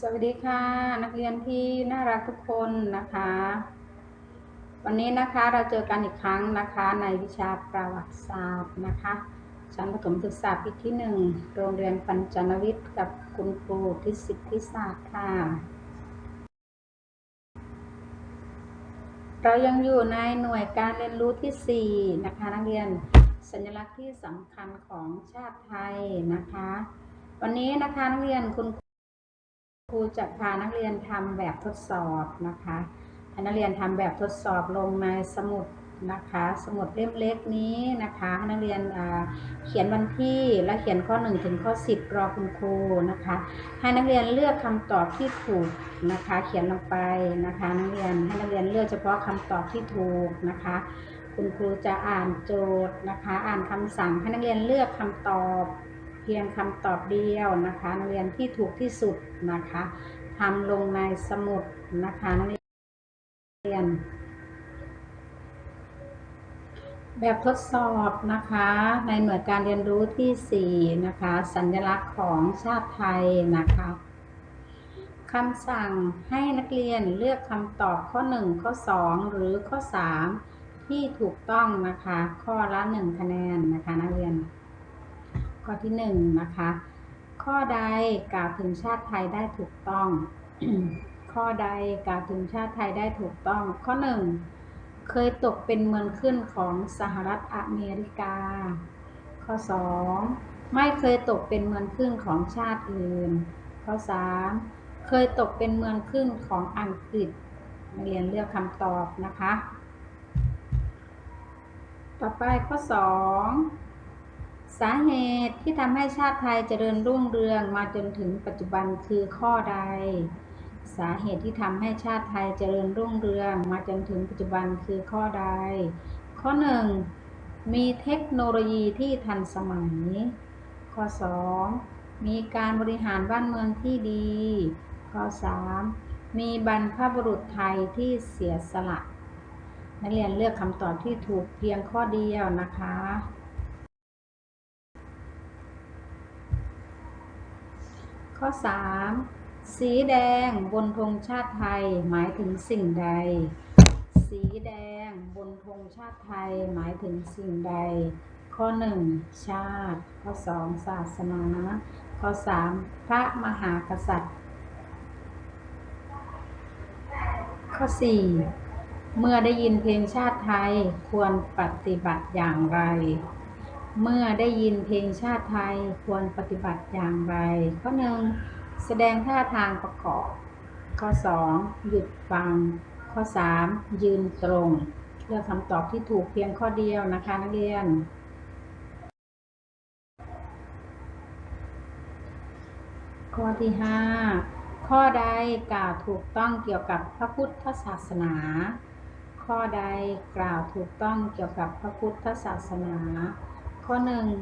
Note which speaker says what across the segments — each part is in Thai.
Speaker 1: สวัสดีค่ะ นักเรียนที่น่ารักทุกคนนะคะ วันนี้นะคะเราเจอกันอีกครั้งนะคะในวิชาประวัติศาสตร์นะคะชั้นประถมศึกษาปีที่หนึ่งโรงเรียนปัญจนวิทย์กับคุณครูทิศิทธิศาสตร์ค่ะ เรายังอยู่ในหน่วยการเรียนรู้ที่ 4 นะคะ นักเรียนสัญลักษณ์ที่สำคัญของชาติไทยนะคะ วันนี้นะคะนักเรียนคุณ ครูจะพานักเรียนทำแบบทดสอบนะคะให้นักเรียนทำแบบทดสอบลงในสมุดนะคะ สมุดเล่มเล็กนี้นะคะให้นักเรียนเขียนวันที่และเขียนข้อ 1 ถึงข้อ 10 รอคุณครูนะคะ ให้นักเรียนเลือกคำตอบที่ถูกนะคะ เขียนลงไปนะคะ นักเรียนให้นักเรียนเลือกเฉพาะคำตอบที่ถูกนะคะ คุณครูจะอ่านโจทย์นะคะ อ่านคำสั่งให้นักเรียนเลือกคำตอบ พียงคำตอบเดียวนะคะนักเรียนที่ถูกที่สุดนะคะทำลงในสมุดนะคะนักเรียน แบบทดสอบนะคะในหน่วยการเรียนรู้ที่ 4 นะคะ สัญลักษณ์ของชาติไทยนะคะคำสั่งให้นักเรียนเลือกคำตอบข้อ 1 ข้อ 2 หรือข้อ 3 ที่ถูกต้องนะคะ ข้อละ 1 คะแนนนะคะนักเรียน ข้อที่1นะคะ ข้อใดกล่าวถึงชาติไทยได้ถูกต้อง ข้อใดกล่าวถึงชาติไทยได้ถูกต้อง ข้อ1เคยตกเป็นเมืองขึ้นของสหรัฐอเมริกา ข้อ2ไม่เคยตกเป็นเมืองขึ้นของชาติอื่น ข้อ3เคยตกเป็นเมืองขึ้นของอังกฤษเรียนเลือกคำตอบนะคะ ต่อไปข้อ2 สาเหตุที่ทำให้ชาติไทยเจริญรุ่งเรืองมาจนถึงปัจจุบันคือข้อใด สาเหตุที่ทำให้ชาติไทยเจริญรุ่งเรืองมาจนถึงปัจจุบันคือข้อใด ข้อ 1 มีเทคโนโลยีที่ทันสมัย ข้อ 2 มีการบริหารบ้านเมืองที่ดี ข้อ 3 มีบรรพบุรุษไทยที่เสียสละ นักเรียนเลือกคำตอบที่ถูกเพียงข้อเดียวนะคะ ข้อ 3 สีแดงบนธงชาติไทยหมายถึงสิ่งใด สีแดงบนธงชาติไทยหมายถึงสิ่งใด ข้อ 1 ชาติ ข้อ 2 ศาสนา ข้อ 3 พระมหากษัตริย์ ข้อ 4 เมื่อได้ยินเพลงชาติไทยควรปฏิบัติอย่างไร เมื่อได้ยินเพลงชาติไทยควรปฏิบัติอย่างไร ข้อหนึ่งแสดงท่าทางประกอบ ข้อ 2 หยุดฟัง ข้อ 3 ยืนตรง เลือกคำตอบที่ถูกเพียงข้อเดียวนะคะนักเรียน ข้อที่ 5 ข้อใดกล่าวถูกต้องเกี่ยวกับพระพุทธศาสนา ข้อใดกล่าวถูกต้องเกี่ยวกับพระพุทธศาสนา ข้อ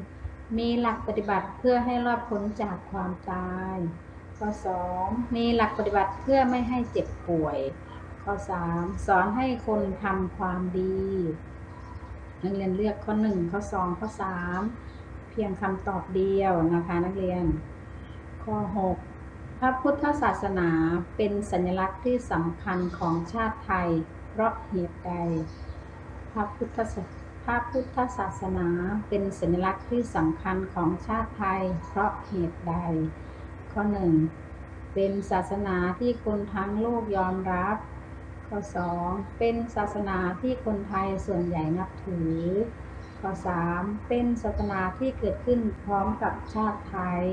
Speaker 1: 1 มีหลักปฏิบัติเพื่อให้รอดพ้นจากความตาย ข้อ 2 มีหลักปฏิบัติเพื่อไม่ให้เจ็บป่วย ข้อ 3 สอนให้คนทำความดีนักเรียนเลือกข้อ 1 ข้อ 2 ข้อ 3 เพียงคำตอบเดียวนะคะนักเรียน ข้อ 6 พระพุทธศาสนาเป็นสัญลักษณ์ที่สำคัญของชาติไทย เพราะเหตุใด พระพุทธศา พระพุทธศาสนาเป็นสัญลักษณ์ที่สำคัญของชาติไทย เพราะเหตุใด ข้อ 1 เป็นศาสนาที่คนทั้งโลกยอมรับ ข้อ 2 เป็นศาสนาที่คนไทยส่วนใหญ่นับถือ ข้อ 3 เป็นศาสนาที่เกิดขึ้นพร้อมกับชาติไทย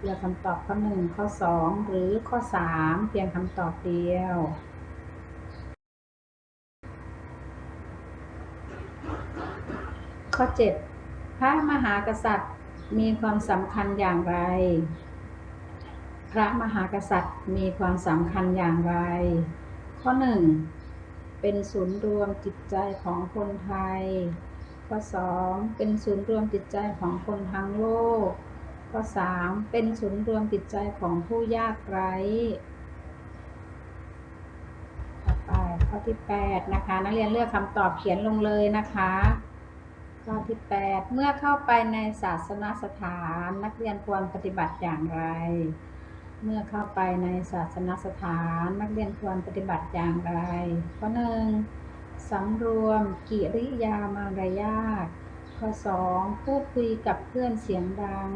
Speaker 1: เลือกคำตอบข้อ 1 ข้อ 2 หรือข้อ 3 เพียงคำตอบเดียว ข้อ 7 พระมหากษัตริย์มีความสำคัญอย่างไร พระมหากษัตริย์มีความสำคัญอย่างไร ข้อ 1 เป็นศูนย์รวมจิตใจของคนไทย ข้อ 2 เป็นศูนย์รวมจิตใจของคนทั้งโลก ข้อ 3 เป็นศูนย์รวมจิตใจของผู้ยากไร้ต่อไปข้อที่ 8 นะคะ นักเรียนเลือกคำตอบเขียนลงเลยนะคะ ข้อที่ 8 เมื่อเข้าไปในศาสนสถานนักเรียนควรปฏิบัติอย่างไร เมื่อเข้าไปในศาสนสถานนักเรียนควรปฏิบัติอย่างไร ข้อหนึ่งสำรวมกิริยามารยาทข้อ 2. พูดคุยกับเพื่อนเสียงดัง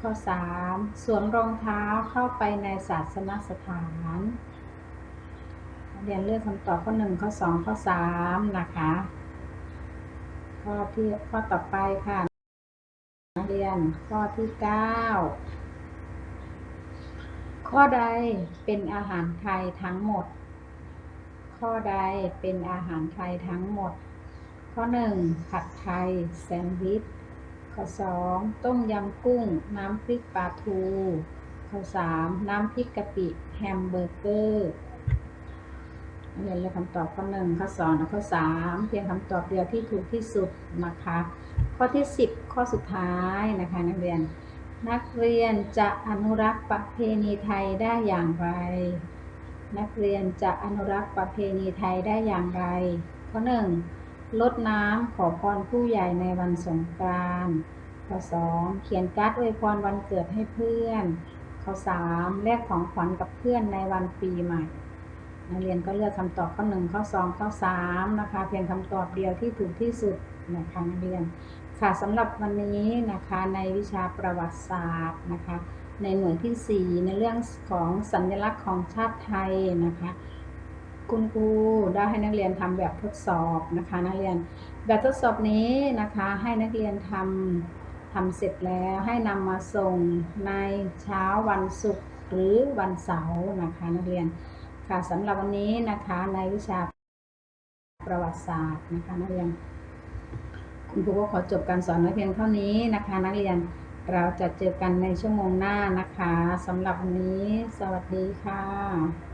Speaker 1: ข้อ 3. สวมรองเท้าเข้าไปในศาสนสถานเรียนเลือกคำตอบข้อ 1 ข้อ 2 ข้อ 3 นะคะ ข้อที่ข้อต่อไปค่ะนักเรียนข้อที่9ข้อใดเป็นอาหารไทยทั้งหมด ข้อใดเป็นอาหารไทยทั้งหมด ข้อ1ผัดไทยแซนด์วิช ข้อ2ต้มยำกุ้ง น้ำพริกปลาทู ข้อ3น้ำพริกกะปิแฮมเบอร์เกอร์ เรียนเลือกคำตอบข้อ1ข้อ2และข้อ3เพียงคำตอบเดียวที่ถูกที่สุดนะคะ ข้อที่10ข้อสุดท้ายนะคะ นักเรียน นักเรียนจะอนุรักษ์ประเพณีไทยได้อย่างไร นักเรียนจะอนุรักษ์ประเพณีไทยได้อย่างไร ข้อ1ลดน้ำขอพรผู้ใหญ่ในวันสงกรานต์ข้อ2เขียนการ์ดอวยพรวันเกิดให้เพื่อน ข้อ3แลกของขวัญกับเพื่อนในวันปีใหม่ นักเรียนก็เลือกคำตอบข้อ1ข้อ2ข้อ3นะคะ เพียงคำตอบเดียวที่ถูกที่สุดนะคะนักเรียนค่ะสำหรับวันนี้นะคะในวิชาประวัติศาสตร์นะคะ ในหน่วยที่ 4 ในเรื่องของสัญลักษณ์ของชาติไทยนะคะ คุณครูได้ให้นักเรียนทำแบบทดสอบนะคะนักเรียนแบบทดสอบนี้นะคะให้นักเรียนทำทำเสร็จแล้วให้นำมาส่งในเช้าวันศุกร์หรือวันเสาร์นะคะนักเรียน ค่ะสำหรับวันนี้นะคะในวิชาประวัติศาสตร์นะคะนักเรียนคุณครูก็ขอจบการสอนไว้เพียงเท่านี้นะคะ นักเรียนเราจะเจอกันในชั่วโมงหน้านะคะสำหรับวันนี้ สวัสดีค่ะ